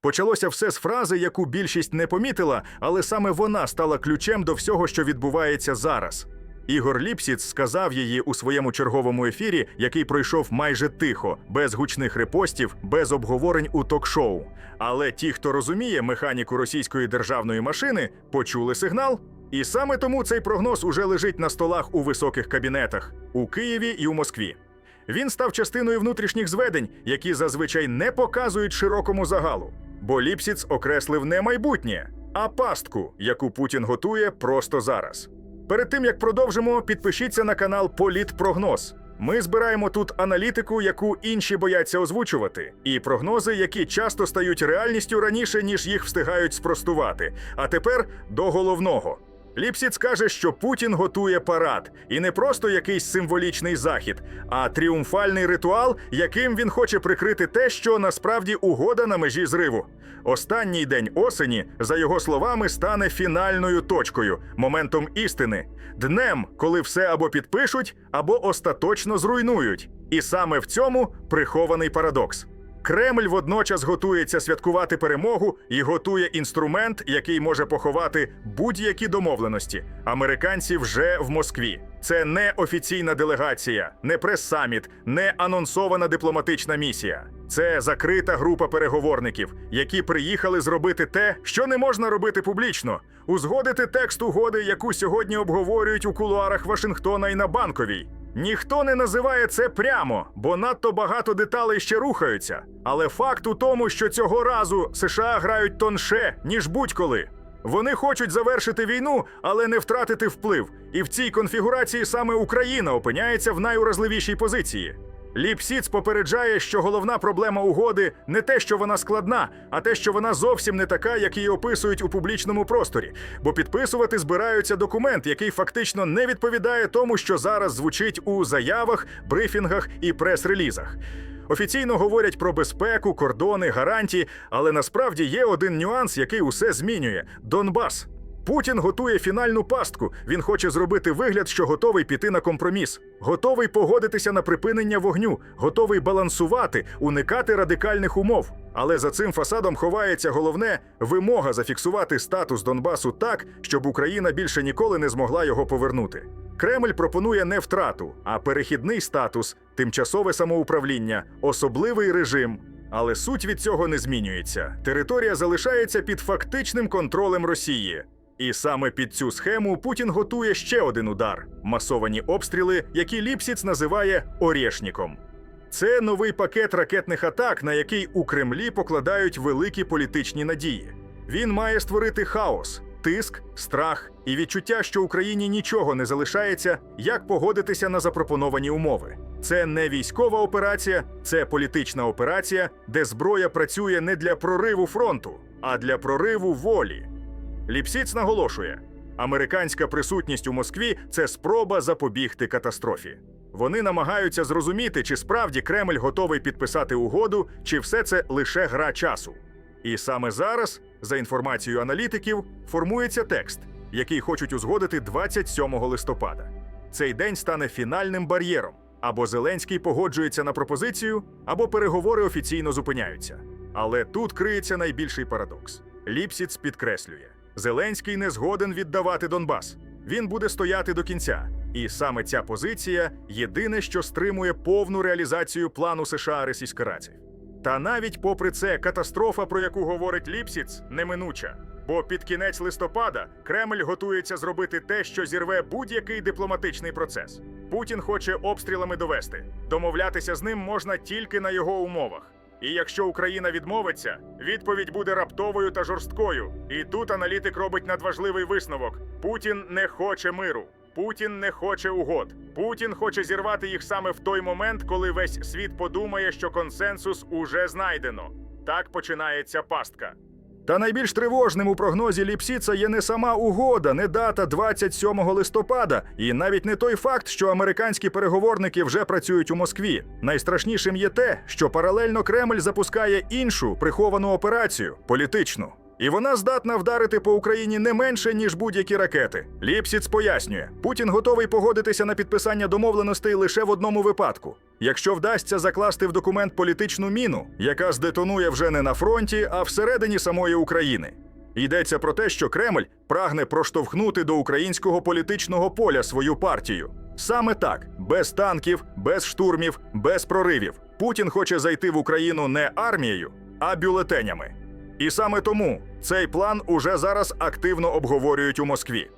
Почалося все з фрази, яку більшість не помітила, але саме вона стала ключем до всього, що відбувається зараз. Ігор Ліпсіц сказав її у своєму черговому ефірі, який пройшов майже тихо, без гучних репостів, без обговорень у ток-шоу. Але ті, хто розуміє механіку російської державної машини, почули сигнал. І саме тому цей прогноз уже лежить на столах у високих кабінетах у Києві і у Москві. Він став частиною внутрішніх зведень, які зазвичай не показують широкому загалу. Бо Ліпсіц окреслив не майбутнє, а пастку, яку Путін готує просто зараз. Перед тим як продовжимо, підпишіться на канал Політпрогноз. Ми збираємо тут аналітику, яку інші бояться озвучувати, і прогнози, які часто стають реальністю раніше, ніж їх встигають спростувати. А тепер до головного. Ліпсіц каже, що Путін готує парад, і не просто якийсь символічний захід, а тріумфальний ритуал, яким він хоче прикрити те, що насправді угода на межі зриву. Останній день осені, за його словами, стане фінальною точкою, моментом істини, днем, коли все або підпишуть, або остаточно зруйнують. І саме в цьому прихований парадокс. Кремль водночас готується святкувати перемогу і готує інструмент, який може поховати будь-які домовленості. Американці вже в Москві. Це не офіційна делегація, не прес-саміт, не анонсована дипломатична місія. Це закрита група переговорників, які приїхали зробити те, що не можна робити публічно, узгодити текст угоди, яку сьогодні обговорюють у кулуарах Вашингтона і на банковій. Ніхто не називає це прямо, бо надто багато деталей ще рухаються. Але факт у тому, що цього разу США грають тонше, ніж будь-коли. Вони хочуть завершити війну, але не втратити вплив. І в цій конфігурації саме Україна опиняється в найуразливішій позиції. Ліпсіц попереджає, що головна проблема угоди не те, що вона складна, а те, що вона зовсім не така, як її описують у публічному просторі. Бо підписувати збираються документ, який фактично не відповідає тому, що зараз звучить у заявах, брифінгах і прес-релізах. Офіційно говорять про безпеку, кордони, гарантії, але насправді є один нюанс, який усе змінює: Донбас. Путін готує фінальну пастку. Він хоче зробити вигляд, що готовий піти на компроміс, готовий погодитися на припинення вогню, готовий балансувати, уникати радикальних умов. Але за цим фасадом ховається головне вимога зафіксувати статус Донбасу так, щоб Україна більше ніколи не змогла його повернути. Кремль пропонує не втрату, а перехідний статус, тимчасове самоуправління, особливий режим. Але суть від цього не змінюється. Територія залишається під фактичним контролем Росії. І саме під цю схему Путін готує ще один удар масовані обстріли, які Ліпсіц називає «орєшніком». Це новий пакет ракетних атак, на який у Кремлі покладають великі політичні надії. Він має створити хаос, тиск, страх і відчуття, що Україні нічого не залишається, як погодитися на запропоновані умови. Це не військова операція, це політична операція, де зброя працює не для прориву фронту, а для прориву волі. Ліпсіц наголошує: американська присутність у Москві це спроба запобігти катастрофі. Вони намагаються зрозуміти, чи справді Кремль готовий підписати угоду, чи все це лише гра часу. І саме зараз, за інформацією аналітиків, формується текст, який хочуть узгодити 27 листопада. Цей день стане фінальним бар'єром. Або Зеленський погоджується на пропозицію, або переговори офіційно зупиняються. Але тут криється найбільший парадокс. Ліпсіц підкреслює: Зеленський не згоден віддавати Донбас. Він буде стояти до кінця. І саме ця позиція єдине, що стримує повну реалізацію плану США російська рація. Та навіть попри це, катастрофа, про яку говорить Ліпсіц, неминуча. Бо під кінець листопада Кремль готується зробити те, що зірве будь-який дипломатичний процес. Путін хоче обстрілами довести. Домовлятися з ним можна тільки на його умовах. І якщо Україна відмовиться, відповідь буде раптовою та жорсткою. І тут аналітик робить надважливий висновок: Путін не хоче миру. Путін не хоче угод. Путін хоче зірвати їх саме в той момент, коли весь світ подумає, що консенсус уже знайдено. Так починається пастка. Та найбільш тривожним у прогнозі Ліпсіца є не сама угода, не дата 27 листопада, і навіть не той факт, що американські переговорники вже працюють у Москві. Найстрашнішим є те, що паралельно Кремль запускає іншу приховану операцію політичну. І вона здатна вдарити по Україні не менше, ніж будь-які ракети. Ліпсіц пояснює, Путін готовий погодитися на підписання домовленостей лише в одному випадку. Якщо вдасться закласти в документ політичну міну, яка здетонує вже не на фронті, а всередині самої України. Йдеться про те, що Кремль прагне проштовхнути до українського політичного поля свою партію. Саме так, без танків, без штурмів, без проривів. Путін хоче зайти в Україну не армією, а бюлетенями. І саме тому цей план уже зараз активно обговорюють у Москві.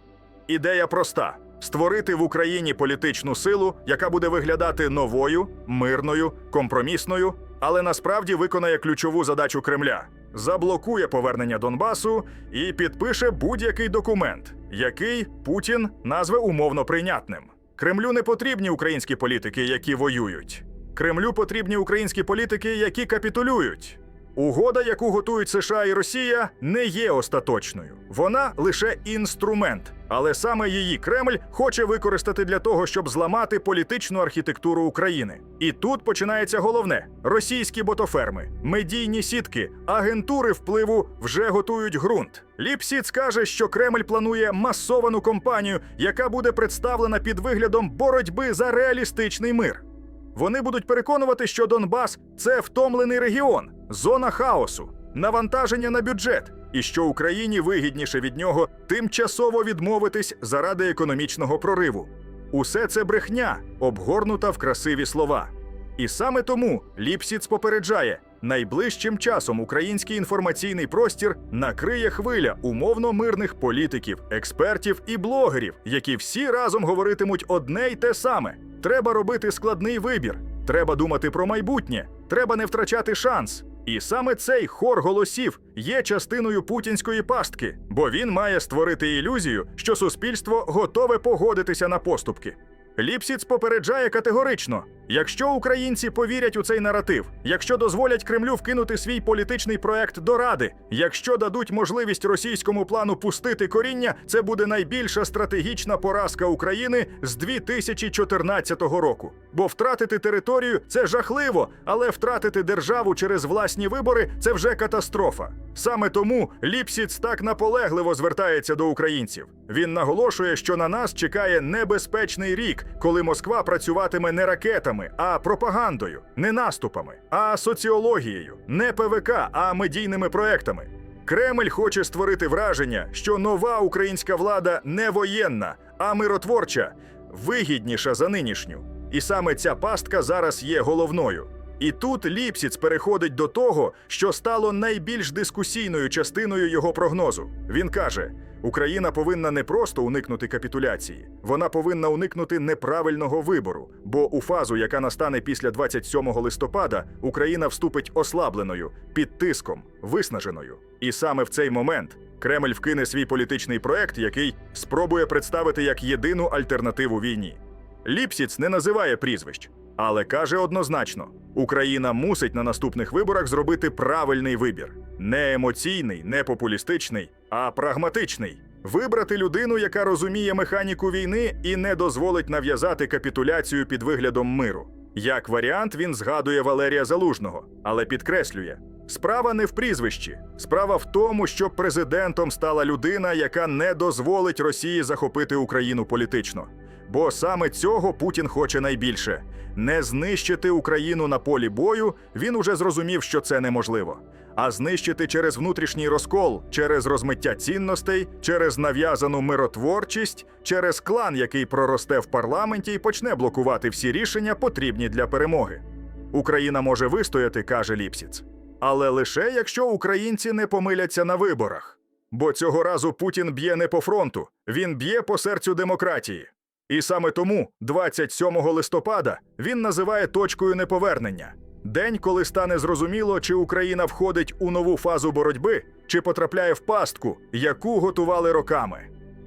Ідея проста: створити в Україні політичну силу, яка буде виглядати новою, мирною, компромісною, але насправді виконає ключову задачу Кремля: заблокує повернення Донбасу і підпише будь-який документ, який Путін назве умовно прийнятним. Кремлю не потрібні українські політики, які воюють. Кремлю потрібні українські політики, які капітулюють. Угода, яку готують США і Росія, не є остаточною. Вона лише інструмент, але саме її Кремль хоче використати для того, щоб зламати політичну архітектуру України. І тут починається головне: російські ботоферми, медійні сітки, агентури впливу вже готують ґрунт. Ліпсіц каже, що Кремль планує масовану кампанію, яка буде представлена під виглядом боротьби за реалістичний мир. Вони будуть переконувати, що Донбас це втомлений регіон, зона хаосу, навантаження на бюджет, і що Україні вигідніше від нього тимчасово відмовитись заради економічного прориву. Усе це брехня, обгорнута в красиві слова. І саме тому Ліпсіц попереджає: найближчим часом український інформаційний простір накриє хвиля умовно мирних політиків, експертів і блогерів, які всі разом говоритимуть одне й те саме. Треба робити складний вибір. Треба думати про майбутнє. Треба не втрачати шанс. І саме цей хор голосів є частиною путінської пастки, бо він має створити ілюзію, що суспільство готове погодитися на поступки. Ліпсіц попереджає категорично: якщо українці повірять у цей наратив, якщо дозволять Кремлю вкинути свій політичний проект до Ради, якщо дадуть можливість російському плану пустити коріння, це буде найбільша стратегічна поразка України з 2014 року. Бо втратити територію це жахливо, але втратити державу через власні вибори це вже катастрофа. Саме тому Ліпсіц так наполегливо звертається до українців. Він наголошує, що на нас чекає небезпечний рік, коли Москва працюватиме не ракетами, а пропагандою, не наступами, а соціологією, не ПВК, а медійними проектами. Кремль хоче створити враження, що нова українська влада не воєнна, а миротворча, вигідніша за нинішню. І саме ця пастка зараз є головною. І тут Ліпсіц переходить до того, що стало найбільш дискусійною частиною його прогнозу. Він каже: Україна повинна не просто уникнути капітуляції, вона повинна уникнути неправильного вибору. Бо у фазу, яка настане після 27 листопада, Україна вступить ослабленою, під тиском, виснаженою. І саме в цей момент Кремль вкине свій політичний проект, який спробує представити як єдину альтернативу війні. Ліпсіц не називає прізвищ, але каже однозначно: Україна мусить на наступних виборах зробити правильний вибір: не емоційний, не популістичний, а прагматичний. Вибрати людину, яка розуміє механіку війни і не дозволить нав'язати капітуляцію під виглядом миру. Як варіант, він згадує Валерія Залужного, але підкреслює: справа не в прізвищі, справа в тому, що президентом стала людина, яка не дозволить Росії захопити Україну політично. Бо саме цього Путін хоче найбільше не знищити Україну на полі бою. Він уже зрозумів, що це неможливо. А знищити через внутрішній розкол, через розмиття цінностей, через нав'язану миротворчість, через клан, який проросте в парламенті і почне блокувати всі рішення, потрібні для перемоги. Україна може вистояти, каже Ліпсіц, але лише якщо українці не помиляться на виборах. Бо цього разу Путін б'є не по фронту, він б'є по серцю демократії. І саме тому, 27 листопада, він називає точкою неповернення день, коли стане зрозуміло, чи Україна входить у нову фазу боротьби, чи потрапляє в пастку, яку готували роками.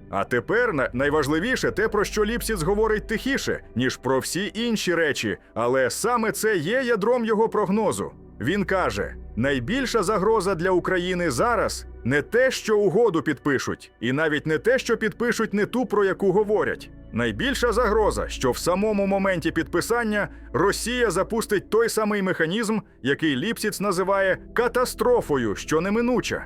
А тепер найважливіше те, про що Ліпсіц говорить тихіше, ніж про всі інші речі, але саме це є ядром його прогнозу. Він каже: найбільша загроза для України зараз не те, що угоду підпишуть, і навіть не те, що підпишуть не ту, про яку говорять. Найбільша загроза, що в самому моменті підписання Росія запустить той самий механізм, який Ліпсіц називає катастрофою, що неминуча.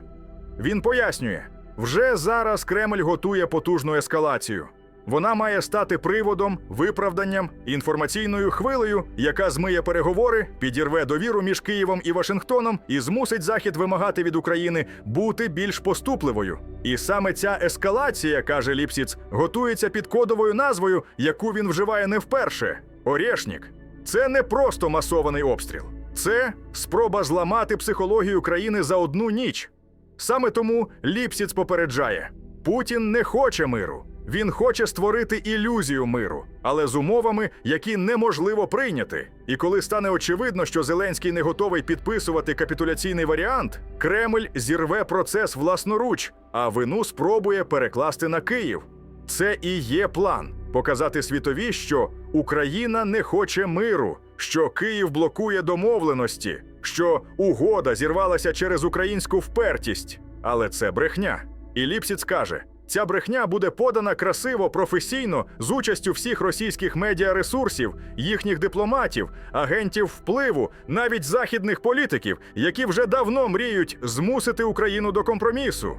Він пояснює: вже зараз Кремль готує потужну ескалацію. Вона має стати приводом, виправданням, інформаційною хвилею, яка змиє переговори, підірве довіру між Києвом і Вашингтоном і змусить Захід вимагати від України бути більш поступливою. І саме ця ескалація, каже Ліпсіц, готується під кодовою назвою, яку він вживає не вперше Орєшнік. Це не просто масований обстріл, це спроба зламати психологію країни за одну ніч. Саме тому Ліпсіц попереджає: Путін не хоче миру. Він хоче створити ілюзію миру, але з умовами, які неможливо прийняти. І коли стане очевидно, що Зеленський не готовий підписувати капітуляційний варіант, Кремль зірве процес власноруч, а вину спробує перекласти на Київ. Це і є план показати світові, що Україна не хоче миру, що Київ блокує домовленості, що угода зірвалася через українську впертість. Але це брехня. І Ліпсіц каже: ця брехня буде подана красиво, професійно з участю всіх російських медіаресурсів, їхніх дипломатів, агентів впливу, навіть західних політиків, які вже давно мріють змусити Україну до компромісу.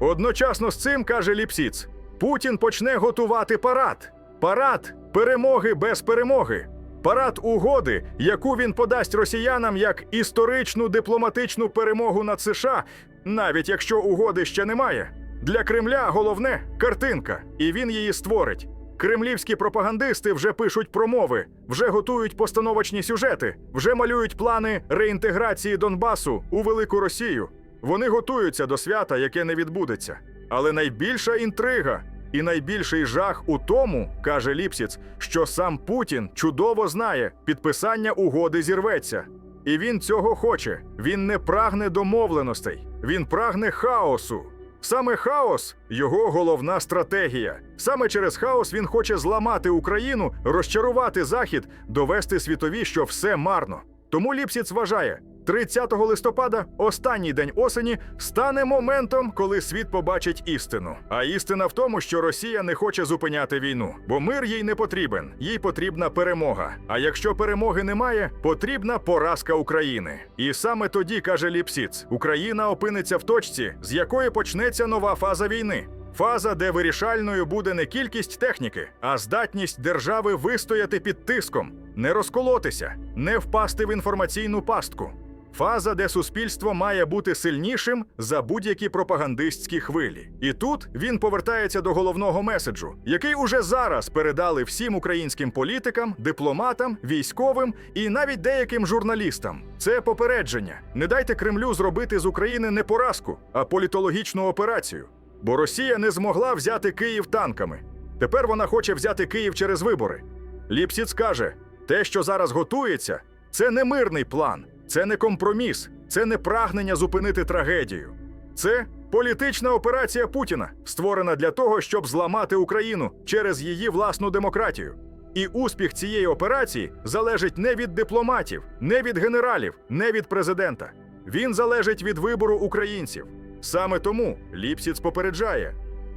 Одночасно з цим каже Ліпсіц: Путін почне готувати парад. Парад перемоги без перемоги. Парад угоди, яку він подасть росіянам як історичну дипломатичну перемогу над США, навіть якщо угоди ще немає. Для Кремля головне картинка, і він її створить. Кремлівські пропагандисти вже пишуть промови, вже готують постановочні сюжети, вже малюють плани реінтеграції Донбасу у велику Росію. Вони готуються до свята, яке не відбудеться. Але найбільша інтрига і найбільший жах у тому, каже Ліпсіц, що сам Путін чудово знає, підписання угоди зірветься. І він цього хоче. Він не прагне домовленостей, він прагне хаосу. Саме хаос його головна стратегія. Саме через хаос він хоче зламати Україну, розчарувати Захід, довести світові, що все марно. Тому Ліпсіц вважає, 30 листопада, останній день осені, стане моментом, коли світ побачить істину. А істина в тому, що Росія не хоче зупиняти війну, бо мир їй не потрібен, їй потрібна перемога. А якщо перемоги немає, потрібна поразка України. І саме тоді каже Ліпсіц: Україна опиниться в точці, з якої почнеться нова фаза війни. Фаза, де вирішальною буде не кількість техніки, а здатність держави вистояти під тиском, не розколотися, не впасти в інформаційну пастку. Фаза, де суспільство має бути сильнішим за будь-які пропагандистські хвилі. І тут він повертається до головного меседжу, який уже зараз передали всім українським політикам, дипломатам, військовим і навіть деяким журналістам. Це попередження. Не дайте Кремлю зробити з України не поразку, а політологічну операцію. Бо Росія не змогла взяти Київ танками. Тепер вона хоче взяти Київ через вибори. Ліпсіц каже: те, що зараз готується, це не мирний план, це не компроміс, це не прагнення зупинити трагедію. Це політична операція Путіна, створена для того, щоб зламати Україну через її власну демократію. І успіх цієї операції залежить не від дипломатів, не від генералів, не від президента. Він залежить від вибору українців. Саме тому Ліпсіц попереджає: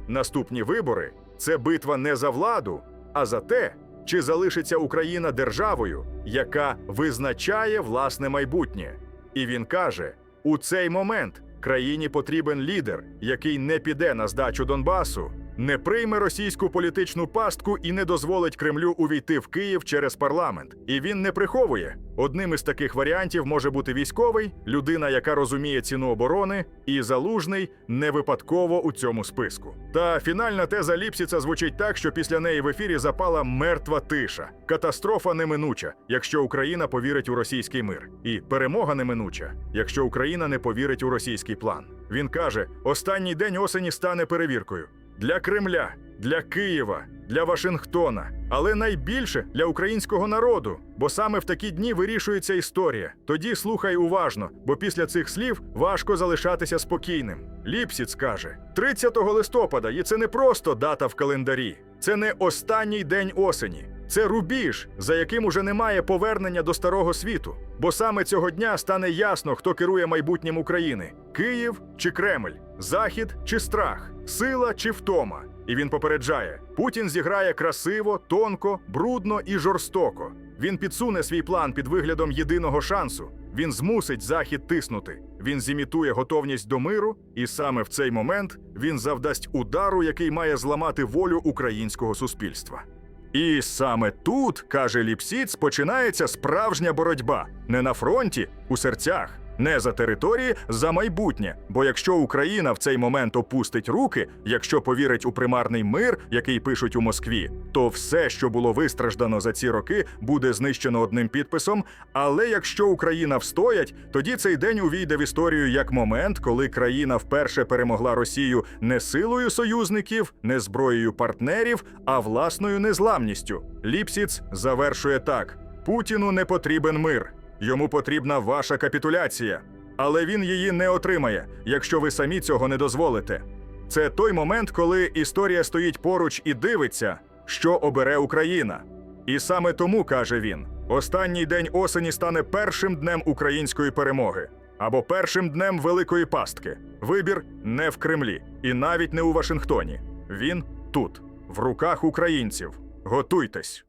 наступні вибори це битва не за владу, а за те, чи залишиться Україна державою, яка визначає власне майбутнє. І він каже: у цей момент країні потрібен лідер, який не піде на здачу Донбасу, не прийме російську політичну пастку і не дозволить Кремлю увійти в Київ через парламент. І він не приховує. Одним із таких варіантів може бути військовий, людина, яка розуміє ціну оборони, і залужний не випадково у цьому списку. Та фінальна теза Ліпсіца звучить так, що після неї в ефірі запала мертва тиша. Катастрофа неминуча, якщо Україна повірить у російський мир, і перемога неминуча, якщо Україна не повірить у російський план. Він каже: останній день осені стане перевіркою для Кремля, для Києва, для Вашингтона, але найбільше для українського народу. Бо саме в такі дні вирішується історія. Тоді слухай уважно, бо після цих слів важко залишатися спокійним. Ліпсіц каже: 30 листопада, і це не просто дата в календарі, це не останній день осені. Це рубіж, за яким уже немає повернення до старого світу. Бо саме цього дня стане ясно, хто керує майбутнім України: Київ чи Кремль, Захід чи страх, сила чи втома. І він попереджає: Путін зіграє красиво, тонко, брудно і жорстоко. Він підсуне свій план під виглядом єдиного шансу, Він змусить Захід тиснути. Він зімітує готовність до миру, і саме в цей момент він завдасть удару, який має зламати волю українського суспільства. І саме тут, каже Ліпсіц, починається справжня боротьба. Не на фронті, у серцях, не за території, за майбутнє. Бо якщо Україна в цей момент опустить руки, якщо повірить у примарний мир, який пишуть у Москві, то все, що було вистраждано за ці роки, буде знищено одним підписом. Але якщо Україна встоять, тоді цей день увійде в історію як момент, коли країна вперше перемогла Росію не силою союзників, не зброєю партнерів, а власною незламністю. Ліпсіц завершує так: Путіну не потрібен мир. Йому потрібна ваша капітуляція, але він її не отримає, якщо ви самі цього не дозволите. Це той момент, коли історія стоїть поруч і дивиться, що обере Україна. І саме тому каже він: останній день осені стане першим днем української перемоги або першим днем великої пастки. Вибір не в Кремлі і навіть не у Вашингтоні. Він тут, в руках українців. Готуйтесь.